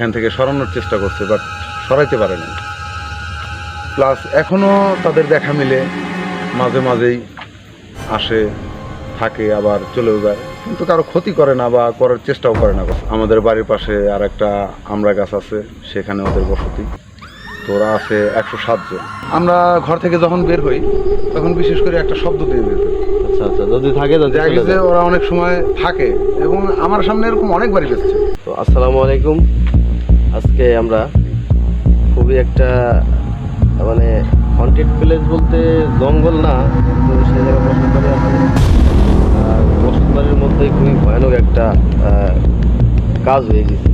এখান থেকে সরানোর চেষ্টা করছে বাট সরাইতে পারে না প্লাস এখনও তাদের দেখা মিলে মাঝে মাঝেই আসে থাকে আবার চলেও যায়। কিন্তু কারও ক্ষতি করে না বা করার চেষ্টাও করে না। আমাদের বাড়ির পাশে আর একটা আমড়া গাছ আছে সেখানে ওদের বসতি। তো ওরা আছে একশো সাতজন আমরা ঘর থেকে যখন বের হই তখন বিশেষ করে একটা শব্দ দিয়ে বের হই আচ্ছা আচ্ছা যদি থাকে যায়। ওরা অনেক সময় থাকে এবং আমার সামনে এরকম অনেকবারই এসেছে তো আসসালামু আলাইকুম। আজকে আমরা খুবই একটা মানে হন্টেড প্লেস বলতে জঙ্গল না তো সে জায়গায় বসতবাড়ি আছে। আর বসতবাড়ির মধ্যে খুবই ভয়ানক একটা কাজ হয়ে গেছে।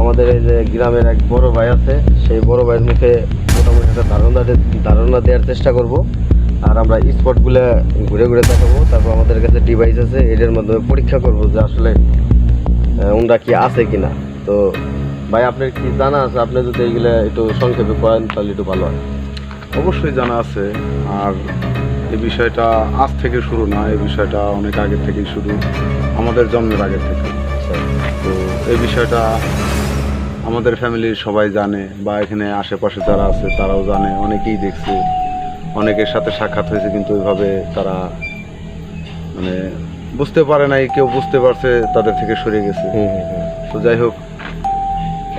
আমাদের এই যে গ্রামের এক বড় ভাই আছে, সেই বড় ভাইয়ের মুখে মোটামুটি একটা ধারণা ধারণা দেওয়ার চেষ্টা করব। আর আমরা স্পটগুলো ঘুরে ঘুরে দেখাবো। তারপর আমাদের কাছে ডিভাইস আছে, এটার মাধ্যমে পরীক্ষা করব যে আসলে ওনরা কি আছে কিনা। তো ভাই আপনার কি জানা আছে? আপনি যদি এইগুলো একটু সংক্ষেপে করেন তাহলে একটু ভালো হয়। অবশ্যই জানা আছে। আর এই বিষয়টা আজ থেকে শুরু না এই বিষয়টা অনেক আগে থেকেই শুরু আমাদের জন্মের আগে থেকে। তো এই বিষয়টা আমাদের ফ্যামিলির সবাই জানে বা এখানে আশেপাশে যারা আছে তারাও জানে অনেকেই দেখছে। অনেকের সাথে সাক্ষাৎ হয়েছে কিন্তু ওইভাবে তারা মানে বুঝতে পারে নাই কেউ বুঝতে পারছে তাদের থেকে সরে গেছে। তো যাই হোক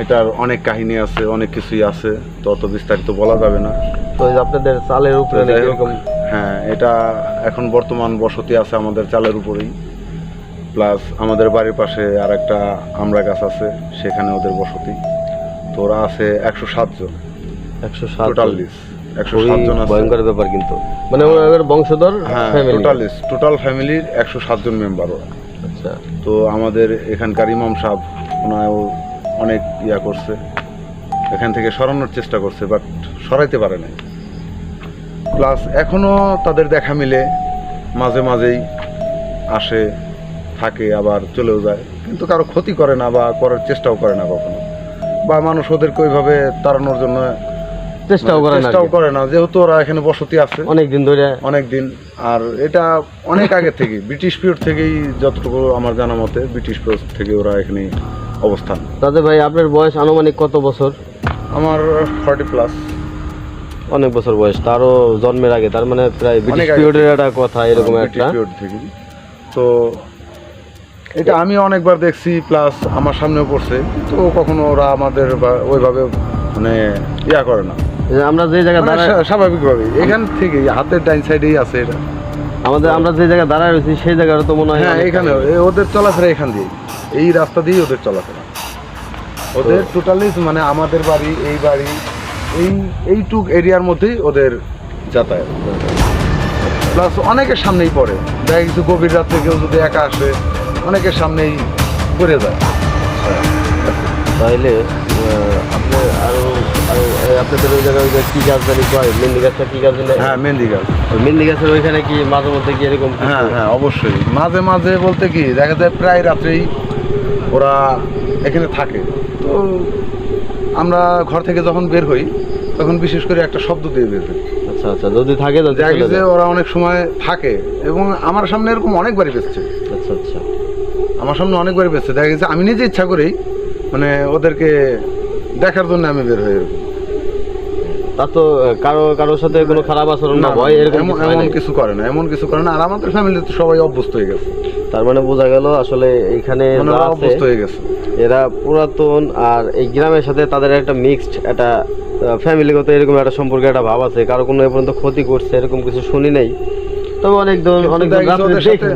এটার অনেক কাহিনী আছে অনেক কিছুই আছে তো অত বিস্তারিত বলা যাবে না। তো আপনাদের চালের উপরে হ্যাঁ এটা এখন বর্তমান বসতি আছে আমাদের চালের উপরেই। প্লাস আমাদের বাড়ির পাশে আর একটা আমড়া গাছ আছে সেখানে ওদের বসতি। তো ওরা আছে একশো সাতজন একশো সাত টোটাল লিস্ট একশো সাতজন ভয়ঙ্কর ব্যাপার কিন্তু। মানে ওনাদের বংশধর হ্যাঁ টোটাল লিস্ট টোটাল ফ্যামিলির একশো সাতজন মেম্বার ওরা। আচ্ছা। তো আমাদের এখানকার ইমাম সাহেব অনেক ইয়া করছে। এখান থেকে সরানোর চেষ্টা করছে বাট সরাইতে পারে নাই। প্লাস এখনও তাদের দেখা মিলে মাঝে মাঝেই আসে থাকে আবার চলেও যায়। কিন্তু কারও ক্ষতি করে না বা করার চেষ্টাও করে না কখনো। বা মানুষ ওদেরকে ওইভাবে তাড়ানোর জন্য চেষ্টাও করে না চেষ্টাও করে না। যেহেতু ওরা এখানে বসতি আছে। অনেক দিন ধরে অনেক দিন। আর এটা অনেক আগে থেকে ব্রিটিশ পিরিয়ড থেকেই যতটুকু আমার জানা মতে ব্রিটিশ পিরিয়ড থেকে ওরা এখানে অবস্থান। দাদা ভাই আপনার বয়স আনুমানিক কত বছর? আমার ফর্টি প্লাস অনেক বছর বয়স। তারও জন্মের আগে তার মানে প্রায় ব্রিটিশ পিরিয়ডের একটা কথা এরকম একটা। তো এটা আমি অনেকবার দেখছি প্লাস আমার সামনেও পড়ছে। তো কখনো ওরা আমাদের ওইভাবে মানে ইয়া করে না। আমরা যে জায়গায় মানে স্বাভাবিকভাবে এখান থেকেই হাতের ডাইন সাইডেই আছে এটা। আমাদের আমরা যে জায়গায় দাঁড়ায় রয়েছি সেই জায়গাটা তো মনে হয় হ্যাঁ এখানে ওদের চলাফেরা এখান দিয়ে। এই রাস্তা দিয়েই ওদের চলাফেরা। ওদের টোটালি মানে আমাদের বাড়ি এই বাড়ি এই এইটুক এরিয়ার মধ্যেই ওদের যাতায়াত। প্লাস অনেকের সামনেই পড়ে। দেখা গেছে গভীর রাত্রে কেউ যদি একা আসে অনেকের সামনেই পড়ে যায়। তাহলে আহ, আপনি আরও আরও আপনাদের ওই জায়গায় ওই যে কি গাছ জানি কয় মেহেন্দি গাছটা কি গাছ হ্যাঁ মেহেন্দি গাছ। মেহেন্দি গাছের ওইখানে কি মাঝে মধ্যে কি এরকম হ্যাঁ হ্যাঁ অবশ্যই। মাঝে মাঝে বলতে কি দেখা যায় প্রায় রাত্রেই ওরা এখানে থাকে। তো আমরা ঘর থেকে যখন বের হই তখন বিশেষ করে একটা শব্দ দিয়ে বের হই। আচ্ছা আচ্ছা যদি থাকে যায়। ওরা অনেক সময় থাকে এবং আমার সামনে এরকম অনেকবারই বেসছে আচ্ছা আচ্ছা। আমার সামনে অনেকবারই বেসছে দেখা গেছে আমি নিজে ইচ্ছা করেই মানে ওদেরকে দেখার জন্য আমি বের হই এরকম। তা তো কারও কারোর সাথে কোনো খারাপ আচরণ না ভয় এরকম এমন কিছু করে না এমন কিছু করে না আর আমাদের ফ্যামিলি তো সবাই অভ্যস্ত হয়ে গেছে। তার মানে বোঝা গেল আসলে এখানে মানে অভ্যস্ত হয়ে গেছে। এরা পুরাতন আর এই গ্রামের সাথে তাদের একটা মিক্সড একটা ফ্যামিলিগত এরকম একটা সম্পর্কে একটা ভাব আছে। কারও কোনো এ পর্যন্ত ক্ষতি করছে এরকম কিছু শুনি নাই। তবে অনেক অনেক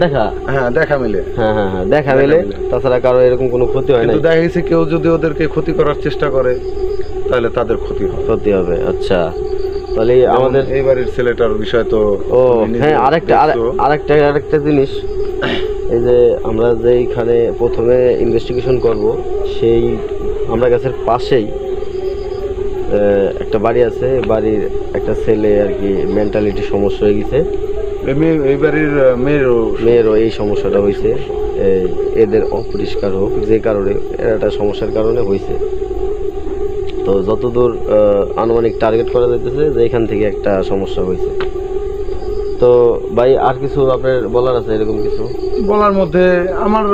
দেখা হ্যাঁ দেখা মিলে। হ্যাঁ হ্যাঁ হ্যাঁ দেখা মিলে। তাছাড়া কারও এরকম কোনো ক্ষতি হয় না কিন্তু দেখা গেছে কেউ যদি ওদেরকে ক্ষতি করার চেষ্টা করে তাহলে তাদের ক্ষতি হয় ক্ষতি হবে আচ্ছা। তাহলে আমাদের এই বাড়ির ছেলেটার বিষয় তো ও হ্যাঁ আরেকটা। আরেকটা আরেকটা জিনিস। এই যে আমরা যেইখানে প্রথমে ইনভেস্টিগেশন করব সেই আমরা গাছের পাশেই একটা বাড়ি আছে। বাড়ির একটা ছেলে আর কি মেন্টালিটি সমস্যা হয়ে গেছে। এই এই বাড়ির মেয়েরও মেয়েরও এই সমস্যাটা হয়েছে। এদের অপরিষ্কার হোক যে কারণে একটা সমস্যার কারণে হয়েছে। তো যতদূর আনুমানিক টার্গেট করা যাইতেছে যে এখান থেকে একটা সমস্যা হয়েছে তো ভাই আর কিছু আপনার বলার আছে এরকম কিছু? বলার মধ্যে আমার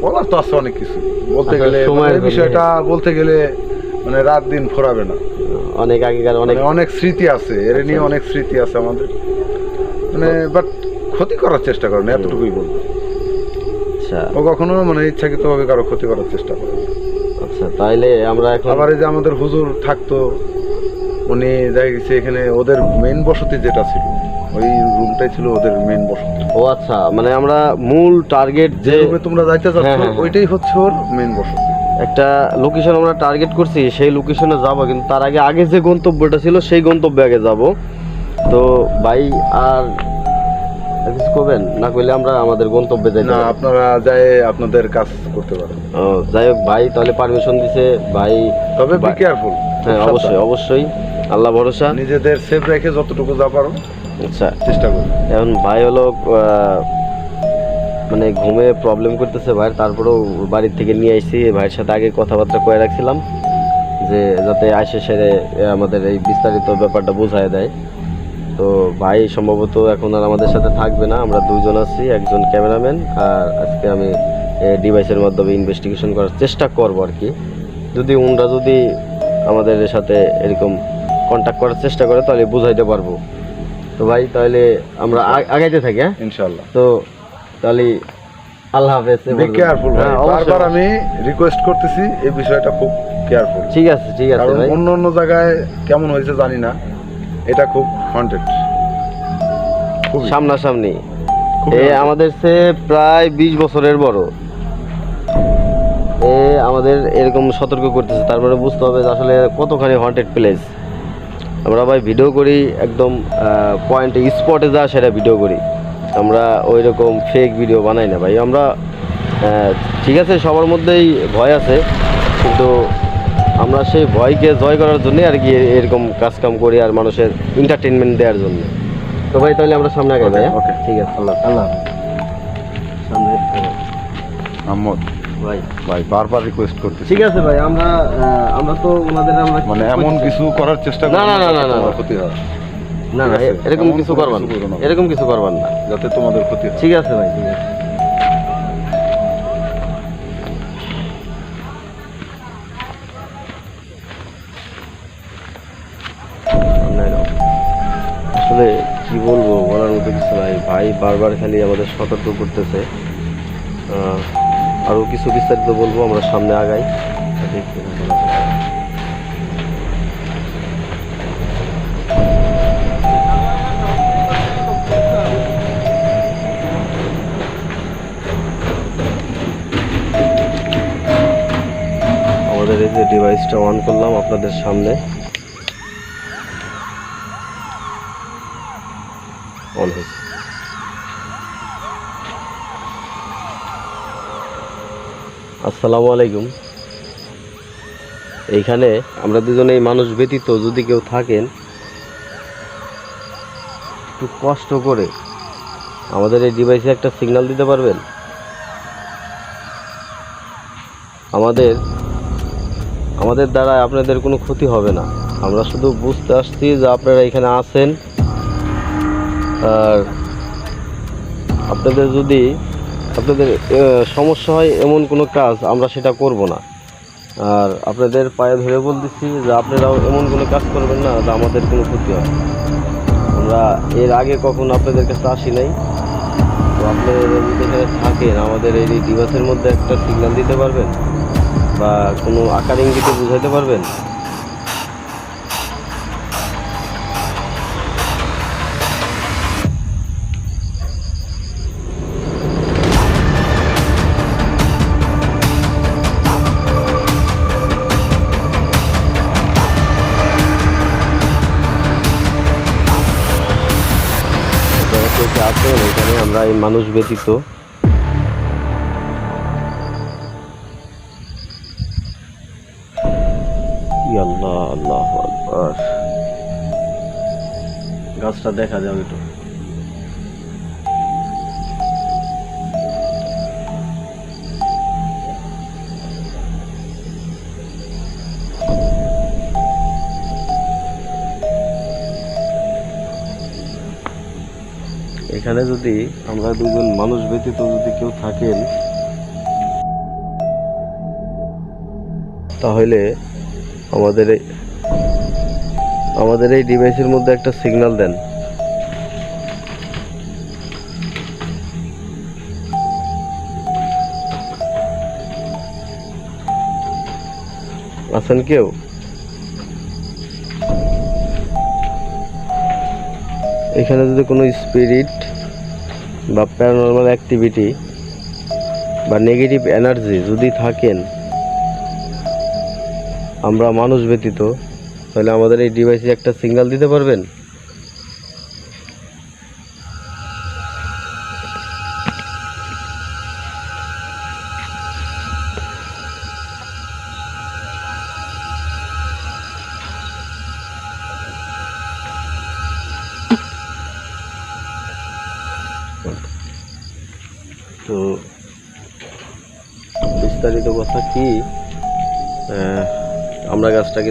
বলার তো আছে অনেক কিছু। বলতে গেলে সময়ের মানে। বিষয়টা বলতে গেলে মানে রাত দিন ফোরাবে না। অনেক আগেকার অনেক মানে অনেক স্মৃতি আছে এর নিয়ে অনেক স্মৃতি আছে আমাদের। মানে বাট ক্ষতি করার চেষ্টা করে না এতটুকুই বলব। আচ্ছা। ও কখনো মানে ইচ্ছাকৃতভাবে কারও ক্ষতি করার চেষ্টা করে। আচ্ছা তাইলে আমরা এখন আবার এই যে আমাদের হুজুর থাকতো উনি দেখা গেছে এখানে ওদের মেন বসতি যেটা ছিল ওই রুমটাই ছিল ওদের মেন বসতি। ও আচ্ছা মানে আমরা মূল টার্গেট যে রুমে তোমরা যাইতে হ্যাঁ, চাচ্ছ হ্যাঁ, হ্যাঁ। ওইটাই হচ্ছে ওর মেন বসতি। একটা লোকেশন আমরা টার্গেট করছি সেই লোকেশনে যাব কিন্তু তার আগে আগে যে গন্তব্যটা ছিল সেই গন্তব্যে আগে যাব। তো ভাই আর আর কিছু করবেন? না কইলে আমরা আমাদের গন্তব্যে যাই না আপনারা যায় আপনাদের কাজ করতে পারেন। ও যাই হোক ভাই তাহলে পারমিশন দিছে। ভাই তবে বি কেয়ারফুল হ্যাঁ অবশ্যই অবশ্যই। আল্লাহ ভরসা। নিজেদের সেফ রেখে যতটুকু যা পারো আচ্ছা। চেষ্টা করো এখন ভাই হলো মানে ঘুমে প্রবলেম করতেছে ভাই। তারপরেও বাড়ির থেকে নিয়ে আইছি। ভাইয়ের সাথে আগে কথাবার্তা কয়ে রাখছিলাম যে যাতে আসে সেরে আমাদের এই বিস্তারিত ব্যাপারটা বোঝায় দেয়। তো ভাই সম্ভবত এখন আর আমাদের সাথে থাকবে না। আমরা দুজন আছি একজন ক্যামেরাম্যান আর আজকে আমি ডিভাইসের মাধ্যমে ইনভেস্টিগেশন করার চেষ্টা করব আর কি। যদি ওনরা যদি আমাদের সাথে এরকম কন্ট্যাক্ট করার চেষ্টা করে তাহলে বুঝাইতে পারব। তো ভাই তাহলে আমরা আগাইতে থাকি হ্যাঁ? ইনশাল্লাহ তো তাহলে আল্লাহ হাফেজ বি কেয়ারফুল হ্যাঁ, অবশ্যই। বারবার আমি রিকোয়েস্ট করতেছি এই বিষয়টা খুব কেয়ারফুল ঠিক আছে ঠিক আছে ভাই। অন্য অন্য জায়গায় কেমন হয়েছে জানি না। এটা খুব হন্টেড খুবই। সামনাসামনি। এ আমাদের সে প্রায় বিশ বছরের বড়। এ আমাদের এরকম সতর্ক করতেছে তার মানে বুঝতে হবে যে আসলে কতখানি হন্টেড প্লেস আমরা ভাই ভিডিও করি একদম পয়েন্টে স্পটে যা সেটা ভিডিও করি। আমরা ওই রকম ফেক ভিডিও বানাই না ভাই। আমরা ঠিক আছে সবার মধ্যেই ভয় আছে কিন্তু আমরা সেই ভয়কে জয় করার জন্যই আর কি এরকম কাজকাম করি আর মানুষের এন্টারটেনমেন্ট দেওয়ার জন্য। তো ভাই তাহলে আমরা সামনে আগে ভাই ওকে ঠিক আছে। আল্লাহ আল্লাহ সামনে আহমদ ভাই। ভাই বারবার রিকোয়েস্ট করতেছি। ঠিক আছে ভাই আমরা আমরা তো ওনাদের আমরা মানে এমন কিছু করার চেষ্টা না, না, না, না, না, ক্ষতি হয়। না না এরকম কিছু করবেন। এরকম কিছু করবেন না। যাতে তোমাদের ক্ষতি হয়। ঠিক আছে ভাই ঠিক আছে। ভাই বারবার খালি আমাদের সতর্ক করতেছে। আরও কিছু বিস্তারিত বলব, আমরা সামনে আগাই। আমাদের এই যে ডিভাইসটা অন করলাম আপনাদের সামনে। অন হয়েছে। আসসালামু আলাইকুম। এইখানে আমরা দুজনে এই মানুষ ব্যতীত যদি কেউ থাকেন, একটু কষ্ট করে আমাদের এই ডিভাইসে একটা সিগন্যাল দিতে পারবেন? আমাদের আমাদের দ্বারা আপনাদের কোনো ক্ষতি হবে না। আমরা শুধু বুঝতে আসছি যে আপনারা এখানে আছেন। আর আপনাদের যদি আপনাদের সমস্যা হয় এমন কোনো কাজ, আমরা সেটা করব না। আর আপনাদের পায়ে ধরে বলতেছি যে আপনারাও এমন কোনো কাজ করবেন না, যে আমাদের কোনো ক্ষতি হয় আমরা এর আগে কখনো আপনাদের কাছে আসি নাই। তো আপনারা যদি এখানে থাকেন, আমাদের এই ডিভাইসের মধ্যে একটা সিগন্যাল দিতে পারবেন? বা কোনো আকার ইঙ্গিতে বুঝাইতে পারবেন? আমরা এই মানুষ ব্যতীত আল্লাহ আল্লাহ গাছটা দেখা যাবে একটু এখানে যদি আমরা দুজন মানুষ ব্যতীত যদি কেউ থাকেন, তাহলে আমাদের এই আমাদের এই ডিভাইসের মধ্যে একটা সিগন্যাল দেন। আছেন কেউ? এখানে যদি কোনো স্পিরিট বা প্যারানর্মাল অ্যাক্টিভিটি বা নেগেটিভ এনার্জি যদি থাকেন, আমরা মানুষ ব্যতীত, তাহলে আমাদের এই ডিভাইসে একটা সিগন্যাল দিতে পারবেন?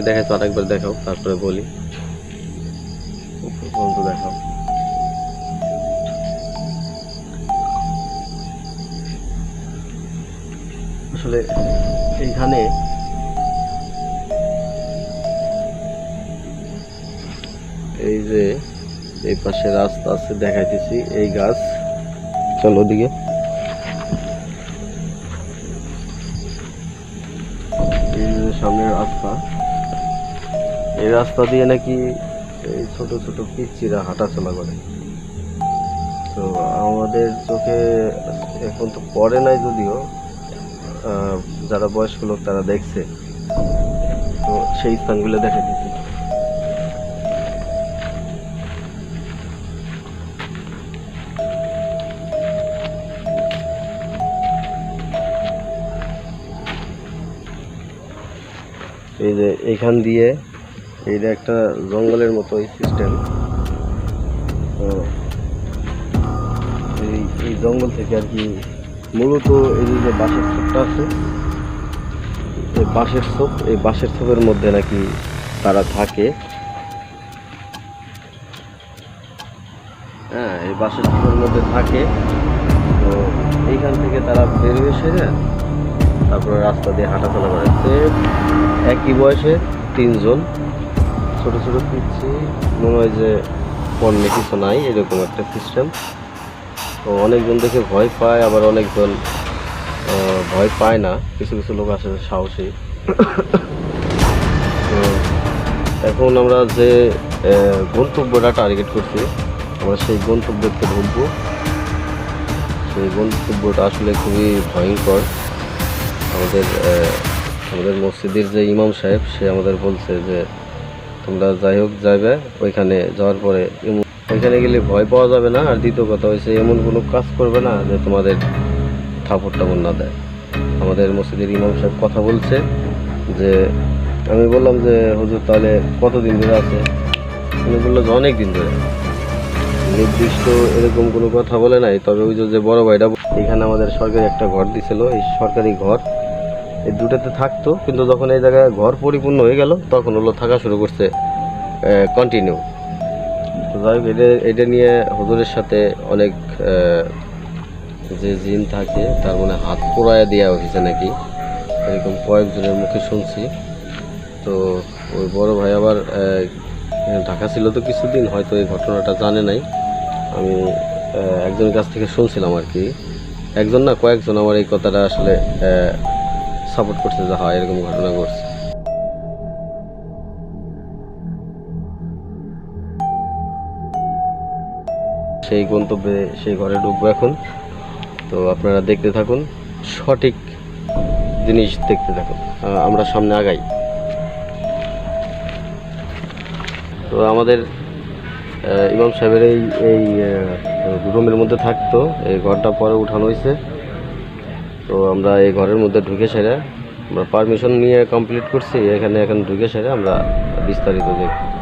গাছটাকে দেখাইছো আরেকবার দেখাও তারপরে বলি। পর্যন্ত দেখাও আসলে এইখানে এই যে এই পাশে রাস্তা আছে দেখাইতেছি এই গাছ। চলো ওদিকে। এই রাস্তা দিয়ে নাকি এই ছোট ছোট পিচ্চিরা হাঁটাচলা করে। তো আমাদের চোখে এখন তো পড়ে নাই যদিও যারা বয়স্ক লোক তারা দেখছে। তো সেই স্থানগুলো দেখে দিচ্ছি। এই যে এখান দিয়ে এইটা একটা জঙ্গলের মতো এই সিস্টেম তো এই জঙ্গল থেকে আর কি মূলত এই যে বাঁশের ছোপটা আছে, এই বাঁশের ছোপ, এই বাঁশের ছোপের মধ্যে নাকি তারা থাকে। হ্যাঁ এই বাঁশের ছোপের মধ্যে থাকে। তো এইখান থেকে তারা বের হয়ে সেরে তারপরে রাস্তা দিয়ে হাঁটাচলা করে। একই বয়সে তিনজন ছোট ছোট পিচ্ছি মনে হয় যে পণ্যে কিছু নাই, এরকম একটা সিস্টেম তো অনেকজন দেখে ভয় পায়, আবার অনেকজন ভয় পায় না। কিছু কিছু লোক আসে সাহসী। তো এখন আমরা যে গন্তব্যটা টার্গেট করছি, আমরা সেই গন্তব্যতে ঢুকবো। সেই গন্তব্যটা আসলে খুবই ভয়ঙ্কর। আমাদের আমাদের মসজিদের যে ইমাম সাহেব, সে আমাদের বলছে যে তোমরা যাই হোক যাবে ওইখানে যাওয়ার পরে ওইখানে গেলে ভয় পাওয়া যাবে না। আর দ্বিতীয় কথা হয়েছে এমন কোনো কাজ করবে না যে তোমাদের থাপড় টাপড় না দেয়। আমাদের মসজিদের ইমাম সাহেব কথা বলছে যে, আমি বললাম যে, হুজুর, তাহলে কতদিন ধরে আছে? উনি বলল যে, অনেক দিন ধরে। নির্দিষ্ট এরকম কোনো কথা বলে নাই, তবে ওই যে বড় ভাইটা এখানে আমাদের সরকারি একটা ঘর দিছিল, এই সরকারি ঘর। এই দুটাতে থাকতো, কিন্তু যখন এই জায়গায় ঘর পরিপূর্ণ হয়ে গেল, তখন হলো থাকা শুরু করছে কন্টিনিউ তো যাই হোক, এটা এটা নিয়ে হুজুরের সাথে অনেক যে জিন থাকে, তার মানে হাত পোড়ায় দেওয়া হয়েছে নাকি, এরকম কয়েকজনের মুখে শুনছি। তো ওই বড় ভাই আবার ঢাকা ছিল তো কিছুদিন, হয়তো এই ঘটনাটা জানে নাই। আমি একজনের কাছ থেকে শুনছিলাম আর কি। একজন না, কয়েকজন আমার এই কথাটা আসলে সাপোর্ট করছে যে, হয়, এরকম ঘটনা ঘটছে। সেই গন্তব্যে, সেই ঘরে ঢুকবো এখন। তো আপনারা দেখতে থাকুন, সঠিক জিনিস দেখতে থাকুন। আমরা সামনে আগাই। তো আমাদের ইমাম সাহেবের এই এই রুমের মধ্যে থাকতো, এই ঘরটা পরে উঠানো হয়েছে। তো আমরা এই ঘরের মধ্যে ঢুকে সেরে আমরা পারমিশন নিয়ে কমপ্লিট করছি। এখানে এখন ঢুকে সেরে আমরা বিস্তারিত দেখি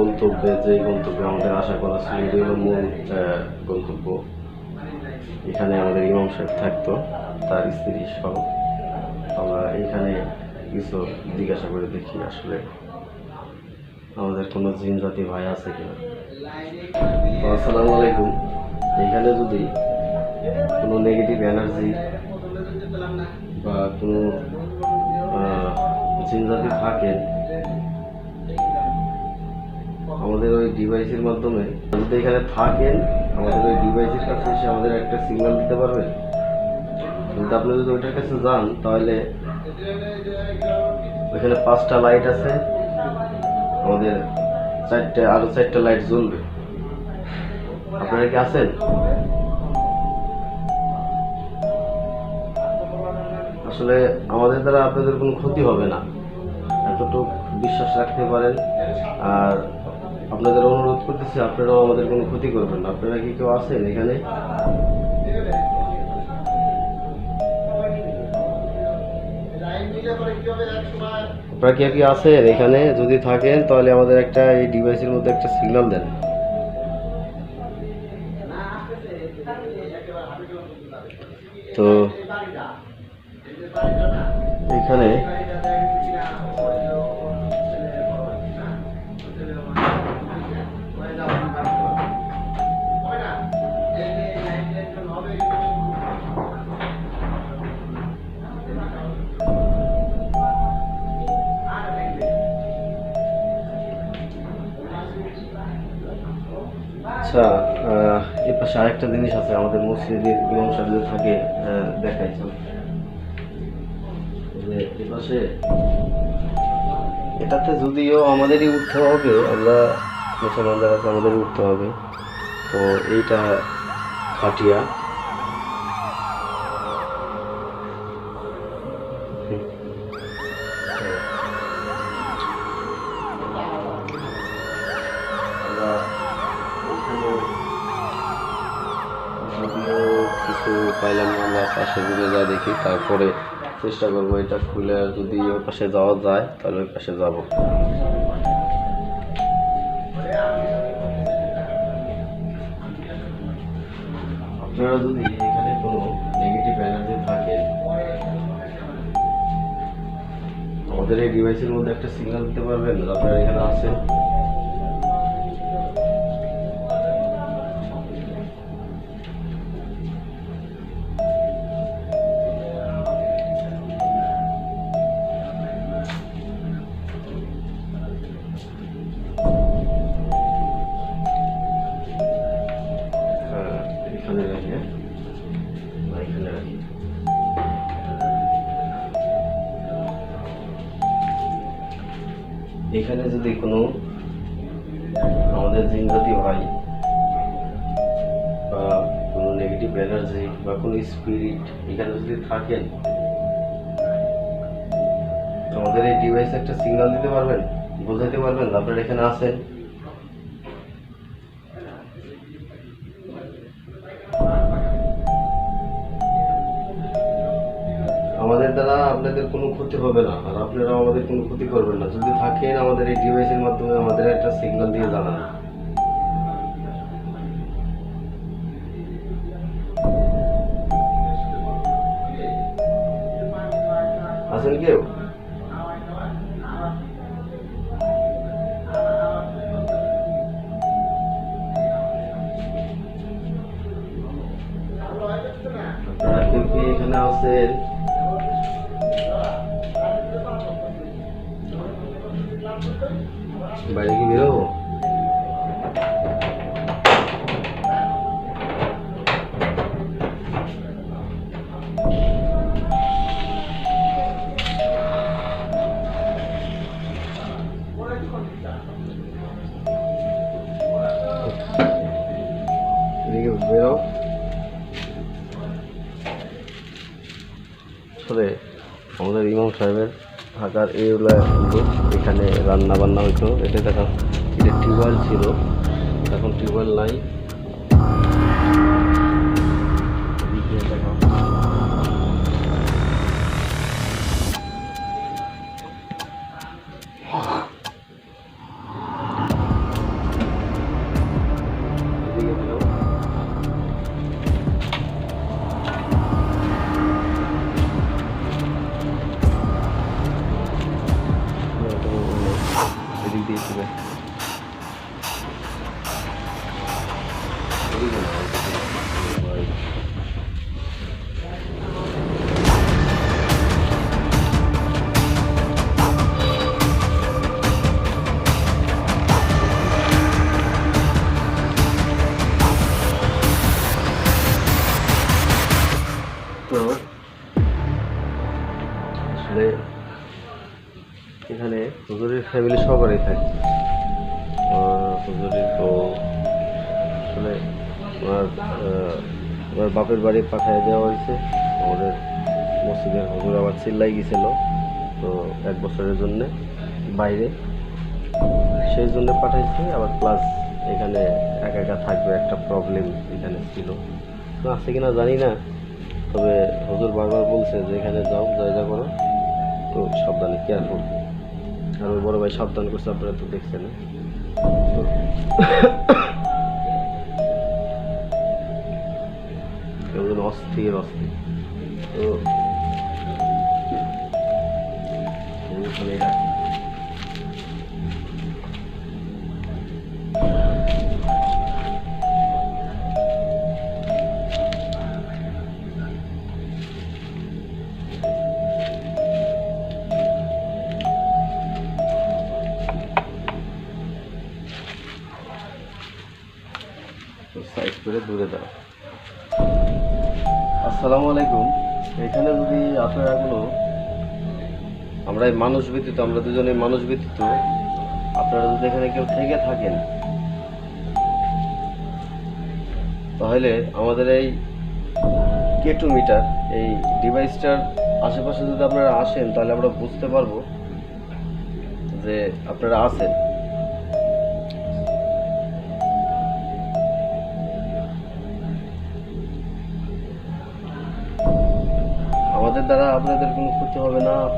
গন্তব্যে, যে গন্তব্যে আমাদের আশা করা ছিল এটাই হলো মূল গন্তব্য, এখানে আমাদের ইমাম সাহেব থাকতো, তার স্ত্রী সহ। আমরা এখানে কিছু জিজ্ঞাসা করে দেখি আসলে আমাদের কোনো জিন জাতি ভাই আছে কিনা। আসসালামু আলাইকুম। এখানে যদি কোনো নেগেটিভ এনার্জি বা কোনো জিন জাতি থাকেন আমাদের ওই ডিভাইসের মাধ্যমে যদি এখানে থাকেন, আমাদের ওই ডিভাইসের কাছে এসে আমাদের একটা সিগন্যাল দিতে পারবেন। কিন্তু আপনি যদি ওইটার কাছে যান, তাহলে ওইখানে পাঁচটা লাইট আছে। আমাদের চারটে, আরও চারটা লাইট জ্বলবে। আপনারা কি আছেন? আসলে আমাদের দ্বারা আপনাদের কোনো ক্ষতি হবে না। এতটুকু বিশ্বাস রাখতে পারেন। আর আপনাদের অনুরোধ করতেছি, আপনারাও আমাদের কোনো ক্ষতি করবেন না। আপনারা কি কেউ আছেন এখানে? আপনারা কি কি আছেন এখানে? যদি থাকেন, তাহলে আমাদের একটা এই ডিভাইসের মধ্যে একটা সিগন্যাল দেন। তো এখানে আচ্ছা এর পাশে আরেকটা জিনিস আছে আমাদের মসজিদের ইমাম সাহেব থাকে আহ, দেখাই। চল যে এটাতে যদিও আমাদেরই উঠতে হবে আমরা মুসলমানদের আছে আমাদেরই উঠতে হবে। তো এইটা খাটিয়া পাইলাম না, আমরা পাশে ঘুরে যা দেখি, তারপরে চেষ্টা করব এটা খুলে যদি ওই পাশে যাওয়া যায়, তাহলে ওই পাশে যাব। আপনারা যদি এখানে কোনো নেগেটিভ এনার্জি থাকে, আমাদের এই ডিভাইসের মধ্যে একটা সিগন্যাল দিতে পারবেন, আপনারা এখানে আছেন। যদি কোনো আমাদের জিনজাতি হয়, বা কোনো নেগেটিভ এনার্জি বা কোনো স্পিরিট এখানে যদি থাকেন, আমাদের এই ডিভাইসে একটা সিগনাল দিতে পারবেন, বোঝাতে পারবেন, আপনারা এখানে আছেন। হবে না, আর আপনারা আমাদের কোনো ক্ষতি করবেন না। যদি থাকেন আমাদের এই ডিভাইসের মাধ্যমে আমাদের একটা সিগন্যাল দিয়ে জানান। আছেন কেউ? বাইরে কি বেরোবো? বেরো। আসলে আমাদের ইমাম সাহেবের থাকার এইগুলা লোক এখানে রান্না বান্না হইতো। এটা দেখা এটা টিউবওয়েল ছিল। এখন টিউবওয়েল নাই। হয়েছে। আমাদের মসজিদের হুজুর আবার চিল্লাই গেছিল, তো এক বছরের জন্যে বাইরে। সেই জন্য পাঠাইছে, আবার প্লাস এখানে একা একা থাকবে একটা প্রবলেম এখানে ছিল। তো আছে কিনা জানি না, তবে হজুর বারবার বলছে যে এখানে যাও, জায়গা করো। তো সাবধানে কেয়ারফুল আর ওই বড় ভাই সাবধান করছে, আপনারা তো দেখছেন। তো অস্থির অস্থির তো মানুষ ব্যতীত, আমরা দুজনে মানুষ ব্যতীত, আপনারা যদি এখানে কেউ থেকে থাকেন, তাহলে আমাদের এই কেটু মিটার, এই ডিভাইসটার আশেপাশে যদি আপনারা আসেন, তাহলে আমরা বুঝতে পারব যে আপনারা আছেন।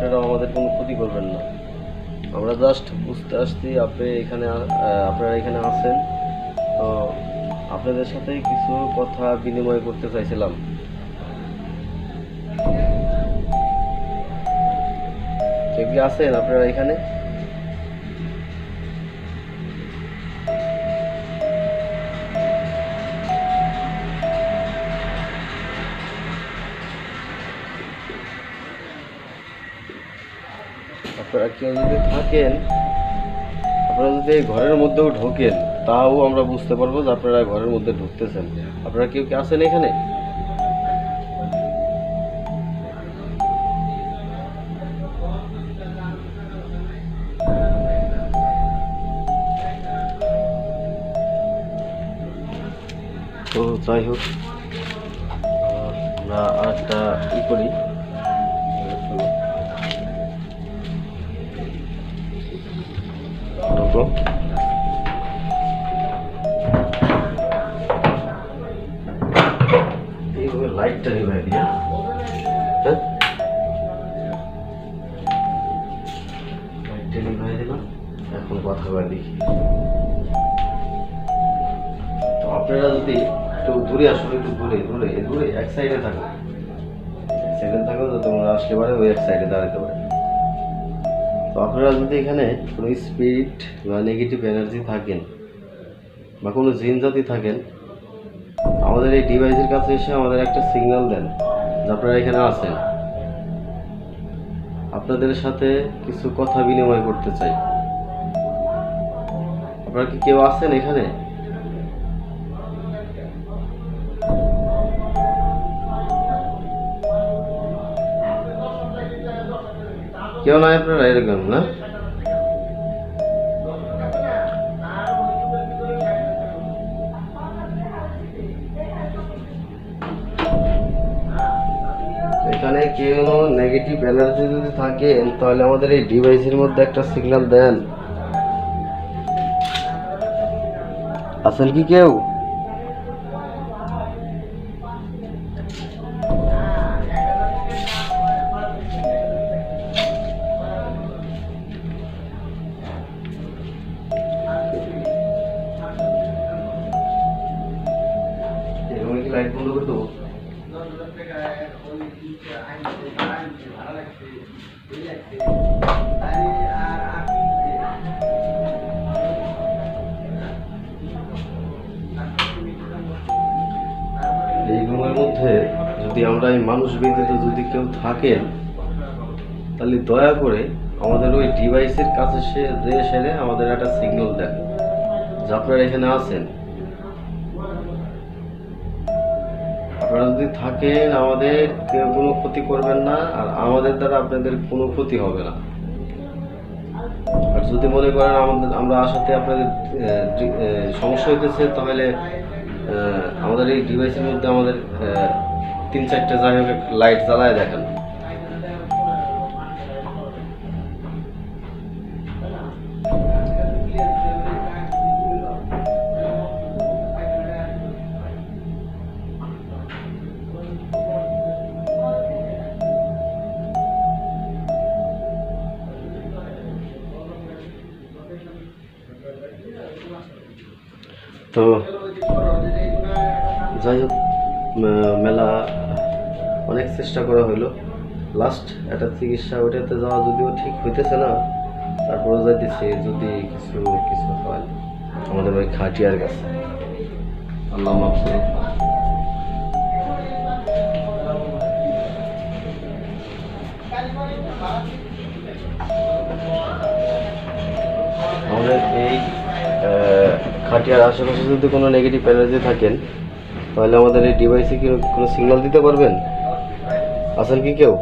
আপনারাও আমাদের কোনো ক্ষতি করবেন না। আমরা জাস্ট বুঝতে আসছি আপনি এখানে আপনারা এখানে আসেন তো আপনাদের সাথে কিছু কথা বিনিময় করতে চাইছিলাম। কেউ কি আছেন আপনারা এখানে? আপনারা কেউ যদি থাকেন, আপনারা যদি এই ঘরের মধ্যেও ঢোকেন, তাও আমরা বুঝতে পারব যে আপনারা ঘরের মধ্যে ঢুকতেছেন। আপনারা কেউ কি আছেন এখানে? তো যাই হোক, আমরা আরেকটা ই করি। আপনারা যদি একটু দূরে আসুন, একটু দূরে দূরে দূরে, এক সাইডে থাকুন। এক সাইডে থাকুন তো তোমরা আসলে পারে, ওই এক সাইডে দাঁড়াতে পারে। তো আপনারা যদি এখানে কোনো স্পিরিট বা নেগেটিভ এনার্জি থাকেন বা কোনো জিন জাতি থাকেন, আমাদের এই ডিভাইসের কাছে এসে আমাদের একটা সিগন্যাল দেন যে আপনারা এখানে আছেন। আপনাদের সাথে কিছু কথা বিনিময় করতে চাই। আপনারা কি কেউ আছেন এখানে? কেউ নাই আপনারা এরকম না? এখানে কেউ নেগেটিভ এনার্জি যদি থাকেন তাহলে আমাদের এই ডিভাইসের মধ্যে একটা সিগন্যাল দেন। আছেন কি কেউ? থাকেন তাহলে দয়া করে আমাদের ওই ডিভাইসের কাছে সে যে সেরে আমাদের একটা সিগন্যাল দেন, যে আপনারা এখানে আছেন। আপনারা যদি থাকেন, আমাদের কেউ কোনো ক্ষতি করবেন না, আর আমাদের দ্বারা আপনাদের কোনো ক্ষতি হবে না। আর যদি মনে করেন আমাদের, আমরা আসাতে আপনাদের সমস্যা হইতেছে, তাহলে আমাদের এই ডিভাইসের মধ্যে আমাদের তিন চারটে হোক লাইট জ্বালায় দেখান। চেষ্টা করা হইল। লাস্ট একটা চিকিৎসা ওইটাতে যাওয়া যদিও ঠিক হইতেছে না তারপরে যাইতেছে যদি কিছু কিছু হয় আমাদের ওই খাটিয়ার কাছে। আল্লাহ মাফ। আমাদের এই খাটিয়ার আশেপাশে যদি কোনো নেগেটিভ এনার্জি থাকেন, তাহলে আমাদের এই ডিভাইসে কি কোনো সিগন্যাল দিতে পারবেন? আছেন কি কেউ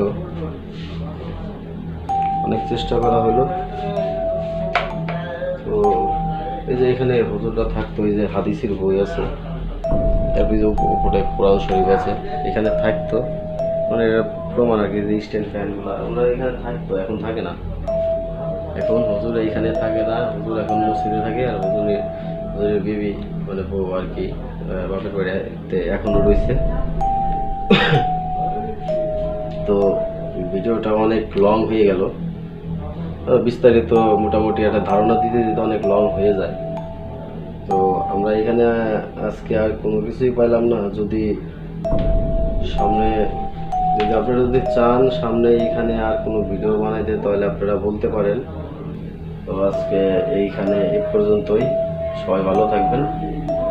হইল। অনেক চেষ্টা করা হইল। তো এই যে এখানে হুজুরটা থাকতো, এই যে হাদিসের বই আছে উপ- উপরে কোরআন শরীফ আছে, এখানে থাকতো। মানে এটা প্রমাণ আর কি, যে স্ট্যান্ড ফ্যানগুলো ওরা এখানে থাকতো, এখন থাকে না। এখন হুজুর এইখানে থাকে না, হুজুর এখন মসজিদে থাকে, আর হুজুরের হুজুরের বিবি মানে বউ আর কি বাপের বাড়িতে এখনও রয়েছে। তো ভিডিওটা অনেক লং হয়ে গেল। বিস্তারিত মোটামুটি একটা ধারণা দিতে দিতে অনেক লং হয়ে যায়। তো আমরা এখানে আজকে আর কোনো কিছুই পাইলাম না। যদি সামনে, যদি আপনারা যদি চান সামনে এখানে আর কোনো ভিডিও বানাইতে, তাহলে আপনারা বলতে পারেন। তো আজকে এইখানে এ পর্যন্তই। সবাই ভালো থাকবেন।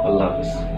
আল্লাহ হাফিজ।